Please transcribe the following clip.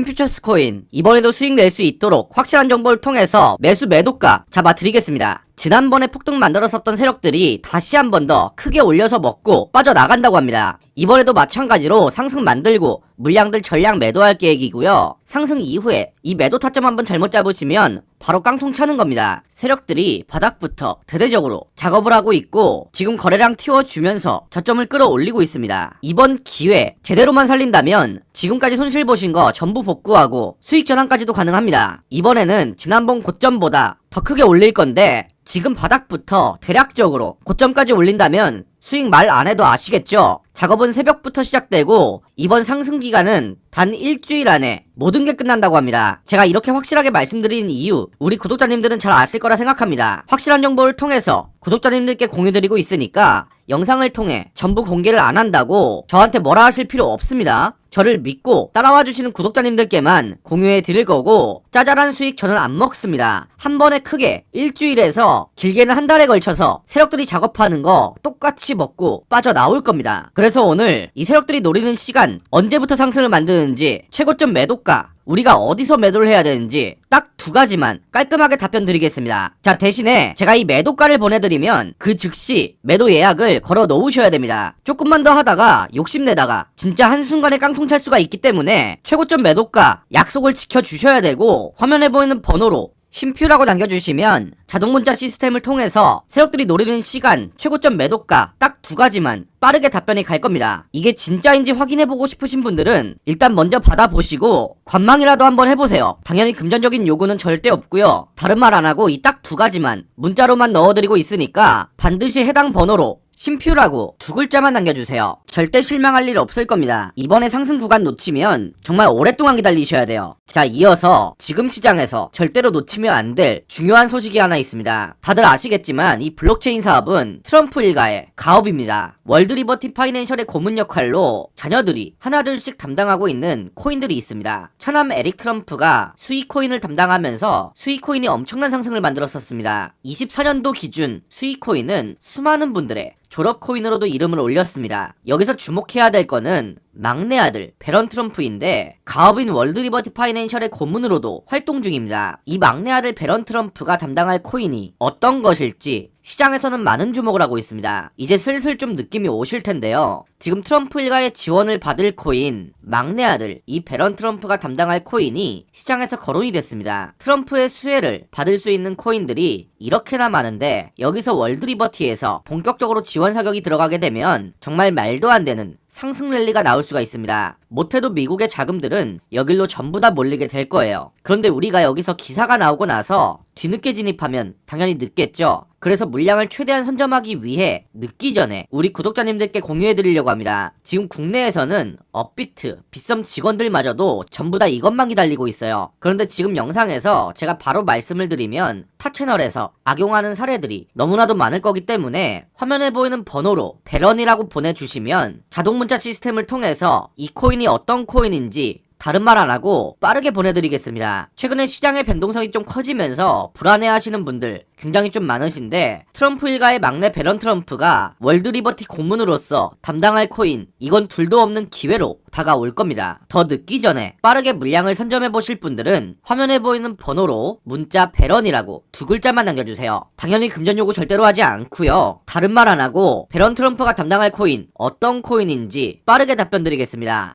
신퓨처스 코인 이번에도 수익 낼 수 있도록 확실한 정보를 통해서 매수 매도가 잡아드리겠습니다. 지난번에 폭등 만들었었던 세력들이 다시 한 번 더 크게 올려서 먹고 빠져나간다고 합니다. 이번에도 마찬가지로 상승 만들고 물량들 전량 매도할 계획이고요. 상승 이후에 이 매도 타점 한번 잘못 잡으시면 바로 깡통 차는 겁니다. 세력들이 바닥부터 대대적으로 작업을 하고 있고 지금 거래량 튀어주면서 저점을 끌어올리고 있습니다. 이번 기회 제대로만 살린다면 지금까지 손실 보신 거 전부 복구하고 수익 전환까지도 가능합니다. 이번에는 지난번 고점보다 더 크게 올릴 건데 지금 바닥부터 대략적으로 고점까지 올린다면 수익 말 안 해도 아시겠죠? 작업은 새벽부터 시작되고 이번 상승 기간은 단 일주일 안에 모든 게 끝난다고 합니다. 제가 이렇게 확실하게 말씀드리는 이유 우리 구독자님들은 잘 아실 거라 생각합니다. 확실한 정보를 통해서 구독자님들께 공유드리고 있으니까 영상을 통해 전부 공개를 안 한다고 저한테 뭐라 하실 필요 없습니다. 저를 믿고 따라와 주시는 구독자님들께만 공유해 드릴 거고 짜잘한 수익 저는 안 먹습니다. 한 번에 크게 일주일에서 길게는 한 달에 걸쳐서 세력들이 작업하는 거 똑같이 먹고 빠져나올 겁니다. 그래서 오늘 이 세력들이 노리는 시간 언제부터 상승을 만드는지 최고점 매도가 우리가 어디서 매도를 해야 되는지 딱 두 가지만 깔끔하게 답변 드리겠습니다. 자, 대신에 제가 이 매도가를 보내드리면 그 즉시 매도 예약을 걸어 놓으셔야 됩니다. 조금만 더 하다가 욕심내다가 진짜 한순간에 깡통 찰 수가 있기 때문에 최고점 매도가 약속을 지켜주셔야 되고 화면에 보이는 번호로 심표라고 남겨주시면 자동 문자 시스템을 통해서 세력들이 노리는 시간, 최고점 매도가 딱 두 가지만 빠르게 답변이 갈 겁니다. 이게 진짜인지 확인해보고 싶으신 분들은 일단 먼저 받아보시고 관망이라도 한번 해보세요. 당연히 금전적인 요구는 절대 없고요. 다른 말 안 하고 이 딱 두 가지만 문자로만 넣어드리고 있으니까 반드시 해당 번호로 심표라고 두 글자만 남겨주세요. 절대 실망할 일 없을 겁니다. 이번에 상승 구간 놓치면 정말 오랫동안 기다리셔야 돼요. 자, 이어서 지금 시장에서 절대로 놓치면 안 될 중요한 소식이 하나 있습니다. 다들 아시겠지만 이 블록체인 사업은 트럼프 일가의 가업입니다. 월드리버티 파이낸셜의 고문 역할로 자녀들이 하나둘씩 담당하고 있는 코인들이 있습니다. 차남 에릭 트럼프가 수익 코인을 담당하면서 수익 코인이 엄청난 상승을 만들었었습니다. 24년도 기준 수익 코인은 수많은 분들의 졸업 코인으로도 이름을 올렸습니다. 여기서 주목해야 될 거는 막내 아들 베런 트럼프인데 가업인 월드리버티 파이낸셜의 고문으로도 활동 중입니다. 이 막내 아들 베런 트럼프가 담당할 코인이 어떤 것일지 시장에서는 많은 주목을 하고 있습니다. 이제 슬슬 좀 느낌이 오실 텐데요. 지금 트럼프 일가의 지원을 받을 코인 막내 아들 이 베런 트럼프가 담당할 코인이 시장에서 거론이 됐습니다. 트럼프의 수혜를 받을 수 있는 코인들이 이렇게나 많은데 여기서 월드리버티에서 본격적으로 지원 사격이 들어가게 되면 정말 말도 안 되는 상승 랠리가 나올 수가 있습니다. 못해도 미국의 자금들은 여길로 전부 다 몰리게 될 거예요. 그런데 우리가 여기서 기사가 나오고 나서 뒤늦게 진입하면 당연히 늦겠죠. 그래서 물량을 최대한 선점하기 위해 늦기 전에 우리 구독자님들께 공유해 드리려고 합니다. 지금 국내에서는 업비트, 빗썸 직원들마저도 전부 다 이것만 기다리고 있어요. 그런데 지금 영상에서 제가 바로 말씀을 드리면 타 채널에서 악용하는 사례들이 너무나도 많을 거기 때문에 화면에 보이는 번호로 배런이라고 보내주시면 자동 문자 시스템을 통해서 이 코인이 어떤 코인인지 다른 말 안 하고 빠르게 보내드리겠습니다. 최근에 시장의 변동성이 좀 커지면서 불안해하시는 분들 굉장히 좀 많으신데 트럼프 일가의 막내 베런 트럼프가 월드리버티 고문으로서 담당할 코인 이건 둘도 없는 기회로 다가올 겁니다. 더 늦기 전에 빠르게 물량을 선점해 보실 분들은 화면에 보이는 번호로 문자 베런이라고 두 글자만 남겨주세요. 당연히 금전 요구 절대로 하지 않고요. 다른 말 안 하고 베런 트럼프가 담당할 코인 어떤 코인인지 빠르게 답변 드리겠습니다.